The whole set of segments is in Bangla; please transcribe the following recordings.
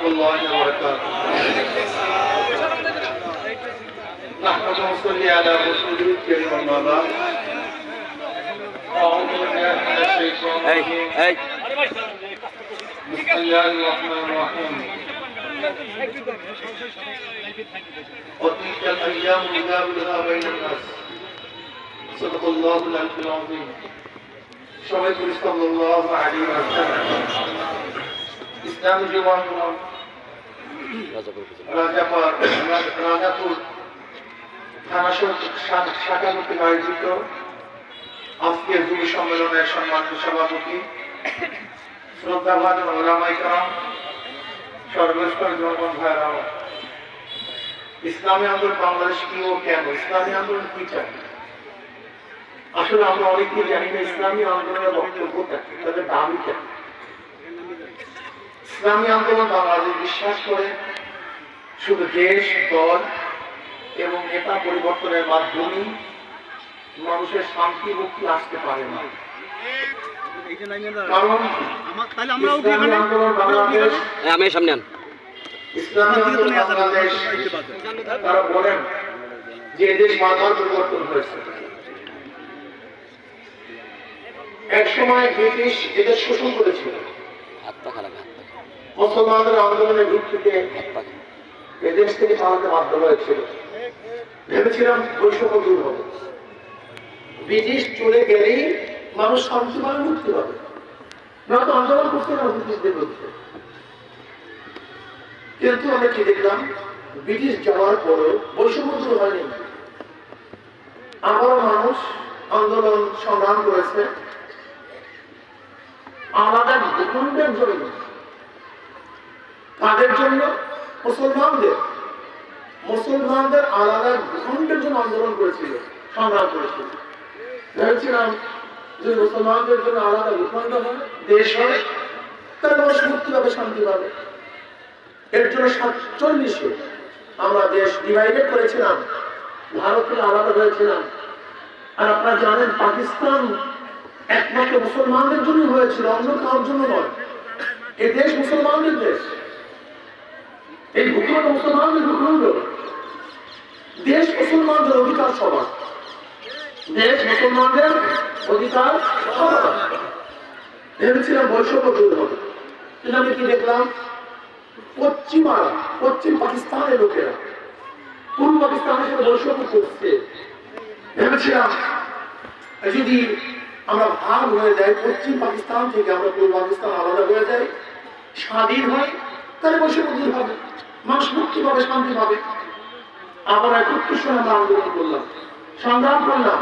ورحمة الله وبركاته. نحمد ونصلي على رسوله الكريم أما بعد. أعوذ بالله من الشيطان الرجيم. بسم الله الرحمن الرحيم. وتلك الأيام نداولها بين الناس. صدق الله العلي العظيم. شريط صلى الله عليه وسلم. ইসলামী রাজাপুর আয়োজিত সম্মেলনের সম্মানিত সভাপতি, শ্রদ্ধাভাজন ওলামাইকাম সর্বস্তর জনগণ। ইসলামী আন্দোলন বাংলাদেশ কি ও কেন? ইসলামী আন্দোলন কি চাই আসলে আমরা অনেকেই জানি না ইসলামী আন্দোলনের বক্তব্য তাদের দাবি কেন ইসলামী আন্দোলন বাংলাদেশ বিশ্বাস করে শুধু দেশ দল এবং নেতা পরিবর্তনের মাধ্যমে মানুষের শান্তি মুক্তি আসতে পারে না। কারণ তাহলে আমরা উঠি ইসলামী আন্দোলন বাংলাদেশ এই, আমি সামনে আন। ইসলামী আন্দোলন বাংলাদেশ তারা বলেন যে পরিবর্তন হয়েছে। এক সময় ব্রিটিশ এদের শোষণ করেছিল। হাত পা খারাপ। হাত পা মুসলমানদের আন্দোলনের ভিত্তিতে এদেশ থেকে পালাতে বাধ্য হয়েছিল। ভেবেছিলাম বৈষম্য দূর হবে। ব্রিটিশ চলে গেলেই মানুষ শান্তি পাবে, মুক্তি পাবে। তো আন্দোলন করতে না ব্রিটিশদের বিরুদ্ধে। কিন্তু আমরা কি দেখলাম? ব্রিটিশ যাওয়ার পরও বৈষম্য দূর হয়নি। আবার মানুষ আন্দোলন সংগ্রাম করেছে। আলাদা ভূখণ্ডের জন্য কাদের জন্য? মুসলমানদের। মুসলমানদের আলাদা ভূখণ্ডের জন্য আন্দোলন করেছিল, সংগ্রাম করেছিল। ভেবেছিলাম যে মুসলমানদের জন্য আলাদা ভূখণ্ড হয় দেশ হয় তাহলে মানুষ মুক্তি পাবে, শান্তি পাবে। এর জন্য সাতচল্লিশে আমরা দেশ ডিভাইডেড করেছিলাম ভারত থেকে আলাদা হয়েছিলাম আর আপনারা জানেন, পাকিস্তান একমাত্র মুসলমানদের জন্য হয়েছিল, অন্য কারোর জন্য নয়। এ দেশ মুসলমানদের দেশ। মুসলমানদের ভূখণ্ড দেশ মুসলমানদের অধিকার সবার দেশ মুসলমানদের অধিকার সবার ভেবেছিলাম বৈষম্য দূর হবে। কিন্তু আমি কি দেখলাম? পশ্চিমারা পশ্চিম পাকিস্তানের লোকেরা পূর্ব পাকিস্তানের সাথে বৈষম্য করছে। ভেবেছিলাম যদি আমরা ভাগ হয়ে যাই, পশ্চিম পাকিস্তান থেকে আমরা পূর্ব পাকিস্তান আলাদা হয়ে যাই, স্বাধীন হয় তাহলে বৈষম্য দূর হবে। মানুষ মুক্তি পাবে শান্তি পাবে। আবার একত্রিশ সনে আমরা আন্দোলন করলাম। সংগ্রাম করলাম।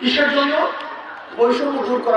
কিসের জন্য? বৈষম্য দূর করা।